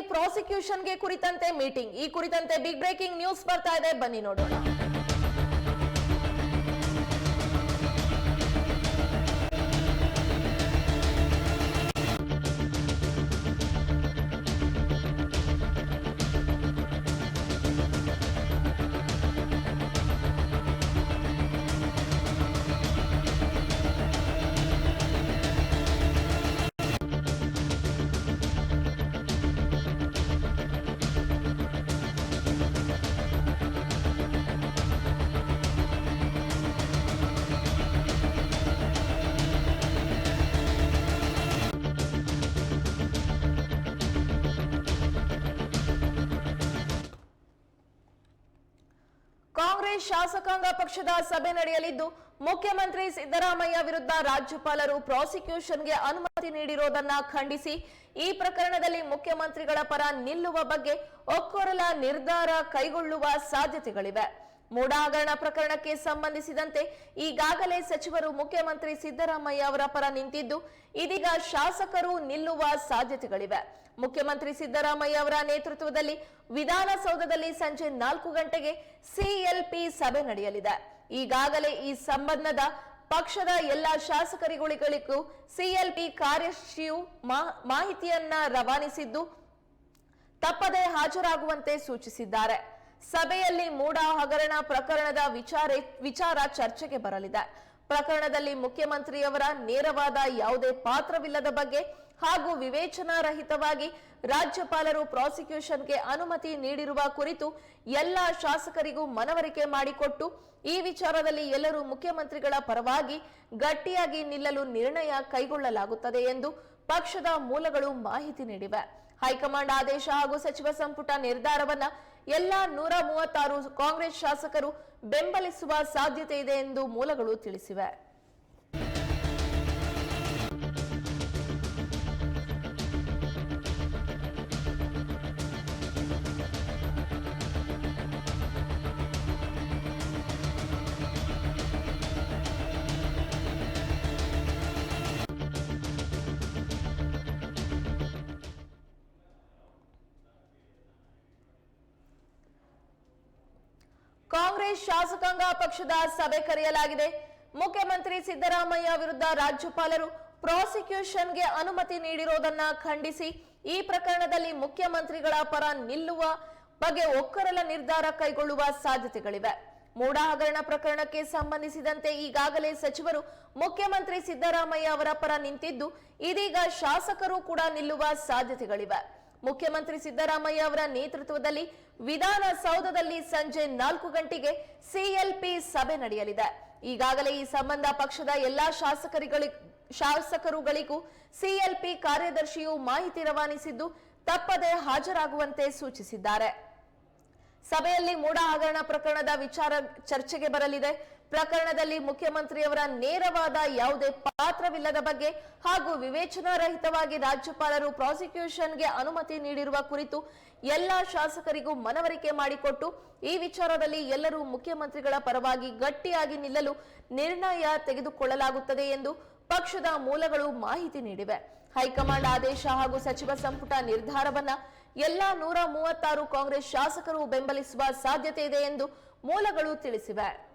ಪ್ರಾಸಿಕ್ಯೂಷನ್ಗೆ ಕುರಿತಂತೆ ಮೀಟಿಂಗ್. ಈ ಕುರಿತಂತೆ ಬಿಗ್ ಬ್ರೇಕಿಂಗ್ ನ್ಯೂಸ್ ಬರ್ತಾ ಇದೆ. ಬನ್ನಿ ನೋಡೋಣ. ಕಾಂಗ್ರೆಸ್ ಶಾಸಕಾಂಗ ಪಕ್ಷದ ಸಭೆ ನಡೆಯಲಿದ್ದು, ಮುಖ್ಯಮಂತ್ರಿ ಸಿದ್ದರಾಮಯ್ಯ ವಿರುದ್ಧ ರಾಜ್ಯಪಾಲರು ಪ್ರಾಸಿಕ್ಯೂಷನ್ಗೆ ಅನುಮತಿ ನೀಡಿರೋದನ್ನ ಖಂಡಿಸಿ, ಈ ಪ್ರಕರಣದಲ್ಲಿ ಮುಖ್ಯಮಂತ್ರಿಗಳ ಪರ ನಿಲ್ಲುವ ಬಗ್ಗೆ ಒಕ್ಕೊರಲ ನಿರ್ಧಾರ ಕೈಗೊಳ್ಳುವ ಸಾಧ್ಯತೆಗಳಿವೆ. ಮೂಡಾ ಹಗರಣ ಪ್ರಕರಣಕ್ಕೆ ಸಂಬಂಧಿಸಿದಂತೆ ಈಗಾಗಲೇ ಸಚಿವರು ಮುಖ್ಯಮಂತ್ರಿ ಸಿದ್ದರಾಮಯ್ಯ ಅವರ ಪರ ನಿಂತಿದ್ದು, ಇದೀಗ ಶಾಸಕರು ನಿಲ್ಲುವ ಸಾಧ್ಯತೆಗಳಿವೆ. ಮುಖ್ಯಮಂತ್ರಿ ಸಿದ್ದರಾಮಯ್ಯ ಅವರ ನೇತೃತ್ವದಲ್ಲಿ ವಿಧಾನಸೌಧದಲ್ಲಿ ಸಂಜೆ ನಾಲ್ಕು ಗಂಟೆಗೆ ಸಿಎಲ್ಪಿ ಸಭೆ ನಡೆಯಲಿದೆ. ಈಗಾಗಲೇ ಈ ಸಂಬಂಧದ ಪಕ್ಷದ ಎಲ್ಲಾ ಶಾಸಕರುಗಳಿಗೂ ಸಿಎಲ್ಪಿ ಕಾರ್ಯದರ್ಶಿಯು ಮಾ- ಮಾಹಿತಿಯನ್ನ ರವಾನಿಸಿದ್ದು, ತಪ್ಪದೆ ಹಾಜರಾಗುವಂತೆ ಸೂಚಿಸಿದ್ದಾರೆ. ಸಭೆಯಲ್ಲಿ ಮೂಡಾ ಹಗರಣ ಪ್ರಕರಣದ ವಿಚಾರ ವಿಚಾರ ಚರ್ಚೆಗೆ ಬರಲಿದೆ. ಪ್ರಕರಣದಲ್ಲಿ ಮುಖ್ಯಮಂತ್ರಿಯವರ ನೇರವಾದ ಯಾವುದೇ ಪಾತ್ರವಿಲ್ಲದ ಬಗ್ಗೆ ಹಾಗೂ ವಿವೇಚನಾರಹಿತವಾಗಿ ರಾಜ್ಯಪಾಲರು ಪ್ರಾಸಿಕ್ಯೂಷನ್ಗೆ ಅನುಮತಿ ನೀಡಿರುವ ಕುರಿತು ಎಲ್ಲ ಶಾಸಕರಿಗೂ ಮನವರಿಕೆ ಮಾಡಿಕೊಟ್ಟು, ಈ ವಿಚಾರದಲ್ಲಿ ಎಲ್ಲರೂ ಮುಖ್ಯಮಂತ್ರಿಗಳ ಪರವಾಗಿ ಗಟ್ಟಿಯಾಗಿ ನಿಲ್ಲಲು ನಿರ್ಣಯ ಕೈಗೊಳ್ಳಲಾಗುತ್ತದೆ ಎಂದು ಪಕ್ಷದ ಮೂಲಗಳು ಮಾಹಿತಿ ನೀಡಿವೆ. ಹೈಕಮಾಂಡ್ ಆದೇಶ ಹಾಗೂ ಸಚಿವ ಸಂಪುಟ ನಿರ್ಧಾರವನ್ನ ಎಲ್ಲಾ ನೂರ ಮೂವತ್ತಾರು ಕಾಂಗ್ರೆಸ್ ಶಾಸಕರು ಬೆಂಬಲಿಸುವ ಸಾಧ್ಯತೆ ಇದೆ ಎಂದು ಮೂಲಗಳು ತಿಳಿಸಿವೆ. ಕಾಂಗ್ರೆಸ್ ಶಾಸಕಾಂಗ ಪಕ್ಷದ ಸಭೆ ಕರೆಯಲಾಗಿದೆ. ಮುಖ್ಯಮಂತ್ರಿ ಸಿದ್ದರಾಮಯ್ಯ ವಿರುದ್ಧ ರಾಜ್ಯಪಾಲರು ಪ್ರಾಸಿಕ್ಯೂಷನ್ಗೆ ಅನುಮತಿ ನೀಡಿರೋದನ್ನ ಖಂಡಿಸಿ ಈ ಪ್ರಕರಣದಲ್ಲಿ ಮುಖ್ಯಮಂತ್ರಿಗಳ ಪರ ನಿಲ್ಲುವ ಬಗ್ಗೆ ಒಕ್ಕರಲ ನಿರ್ಧಾರ ಕೈಗೊಳ್ಳುವ ಸಾಧ್ಯತೆಗಳಿವೆ. ಮೂಡ ಹಗರಣ ಪ್ರಕರಣಕ್ಕೆ ಸಂಬಂಧಿಸಿದಂತೆ ಈಗಾಗಲೇ ಸಚಿವರು ಮುಖ್ಯಮಂತ್ರಿ ಸಿದ್ದರಾಮಯ್ಯ ಅವರ ಪರ ನಿಂತಿದ್ದು, ಇದೀಗ ಶಾಸಕರು ಕೂಡ ನಿಲ್ಲುವ ಸಾಧ್ಯತೆಗಳಿವೆ. ಮುಖ್ಯಮಂತ್ರಿ ಸಿದ್ದರಾಮಯ್ಯ ಅವರ ನೇತೃತ್ವದಲ್ಲಿ ವಿಧಾನಸೌಧದಲ್ಲಿ ಸಂಜೆ ನಾಲ್ಕು ಗಂಟೆಗೆ ಸಿಎಲ್ಪಿ ಸಭೆ ನಡೆಯಲಿದೆ. ಈಗಾಗಲೇ ಈ ಸಂಬಂಧ ಪಕ್ಷದ ಎಲ್ಲಾ ಶಾಸಕರುಗಳಿ ಶಾಸಕರುಗಳಿಗೂ ಸಿಎಲ್ಪಿ ಕಾರ್ಯದರ್ಶಿಯು ಮಾಹಿತಿ ರವಾನಿಸಿದ್ದು ತಪ್ಪದೆ ಹಾಜರಾಗುವಂತೆ ಸೂಚಿಸಿದ್ದಾರೆ. ಸಭೆಯಲ್ಲಿ ಮೂಡ ಹಗರಣ ಪ್ರಕರಣದ ವಿಚಾರ ಚರ್ಚೆಗೆ ಬರಲಿದೆ. ಪ್ರಕರಣದಲ್ಲಿ ಮುಖ್ಯಮಂತ್ರಿಯವರ ನೇರವಾದ ಯಾವುದೇ ಪಾತ್ರವಿಲ್ಲದ ಬಗ್ಗೆ ಹಾಗೂ ವಿವೇಚನಾರಹಿತವಾಗಿ ರಾಜ್ಯಪಾಲರು ಪ್ರಾಸಿಕ್ಯೂಷನ್ಗೆ ಅನುಮತಿ ನೀಡಿರುವ ಕುರಿತು ಎಲ್ಲ ಶಾಸಕರಿಗೂ ಮನವರಿಕೆ ಮಾಡಿಕೊಟ್ಟು, ಈ ವಿಚಾರದಲ್ಲಿ ಎಲ್ಲರೂ ಮುಖ್ಯಮಂತ್ರಿಗಳ ಪರವಾಗಿ ಗಟ್ಟಿಯಾಗಿ ನಿಲ್ಲಲು ನಿರ್ಣಯ ತೆಗೆದುಕೊಳ್ಳಲಾಗುತ್ತದೆ ಎಂದು ಪಕ್ಷದ ಮೂಲಗಳು ಮಾಹಿತಿ ನೀಡಿವೆ. ಹೈಕಮಾಂಡ್ ಆದೇಶ ಹಾಗೂ ಸಚಿವ ಸಂಪುಟ ನಿರ್ಧಾರವನ್ನ ಎಲ್ಲಾ ನೂರ ಮೂವತ್ತಾರು ಕಾಂಗ್ರೆಸ್ ಶಾಸಕರು ಬೆಂಬಲಿಸುವ ಸಾಧ್ಯತೆ ಇದೆ ಎಂದು ಮೂಲಗಳು ತಿಳಿಸಿವೆ.